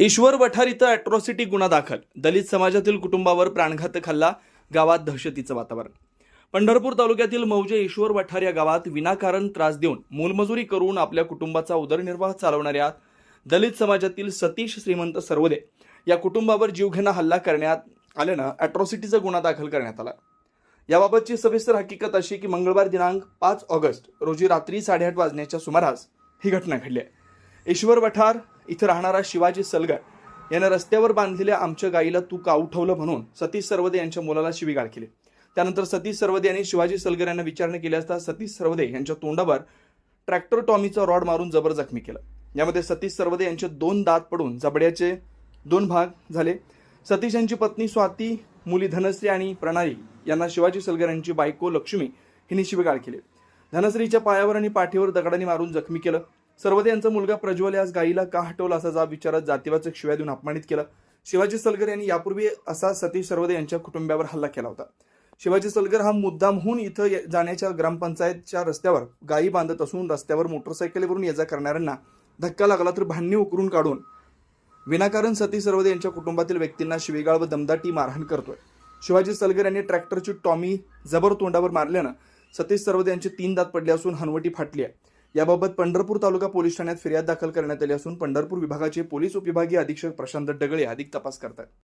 ईश्वर वठार इथं अॅट्रॉसिटी गुन्हा दाखल. दलित समाजातील कुटुंबावर प्राणघातक हल्ला गावात दहशतीचं वातावरण. पंढरपूर तालुक्यातील मौजे ईश्वर वठार या गावात विनाकारण त्रास देऊन मोलमजुरी करून आपल्या कुटुंबाचा उदरनिर्वाह चालवणाऱ्या दलित समाजातील सतीश श्रीमंत सर्वदे या कुटुंबावर जीवघेणा हल्ला करण्यात आल्यानं अॅट्रॉसिटीचा गुन्हा दाखल करण्यात आला. याबाबतची सविस्तर हकीकत अशी की मंगळवार दिनांक पाच ऑगस्ट रोजी रात्री साडेआठ वाजण्याच्या सुमारास ही घटना घडली आहे. ईश्वर वठार इथं राहणारा शिवाजी सलगर यानं रस्त्यावर बांधलेल्या आमच्या गाईला तू का उठवलं म्हणून सतीश सर्वदे यांच्या मुलाला शिवीगाळ केली. त्यानंतर सतीश सर्वदे यांनी शिवाजी सलगर यांना विचारणा केली असता सतीश सर्वदे यांच्या तोंडावर ट्रॅक्टर टॉमीचा रॉड मारून जबर जखमी केलं. यामध्ये सतीश सर्वदे यांचे दोन दात पडून जबड्याचे दोन भाग झाले. सतीश यांची पत्नी स्वाती मुली धनश्री आणि प्रणाली यांना शिवाजी सलगर यांची बायको लक्ष्मी हिने शिवीगाळ केली. धनश्रीच्या पायावर आणि पाठीवर दगडाने मारून जखमी केलं. सर्वदे यांचा मुलगा प्रज्वल यास गाईला का हटवला असा जाब विचारत जातीवाचक शिव्या देऊन अपमानित केलं. शिवाजी सलगर यांनी यापूर्वी असा सतीश सर्वदे यांच्या कुटुंबावर हल्ला केला होता. शिवाजी सलगर हा मुद्दामहून इथं जाण्याच्या ग्रामपंचायतच्या रस्त्यावर गायी बांधत असून रस्त्यावर मोटरसायकलीवरून ये जा करणाऱ्यांना धक्का लागला तर भांडणी उकरून काढून. विनाकारण सतीश सर्वदे यांच्या कुटुंबातील व्यक्तींना शिवेगाळ व दमदाटी मारहाण करतोय. शिवाजी सलगर यांनी ट्रॅक्टरची टॉमी जबर तोंडावर मारल्यानं सतीश सर्वदे यांचे तीन दात पडले असून हनवटी फाटली आहे. याबाबत पंढरपूर तालुका पोलीस ठाण्यात फिर्याद दाखल करण्यात आली असून पंढरपूर विभागाचे पोलीस उपविभागीय अधीक्षक प्रशांत डगळे अधिक तपास करतात.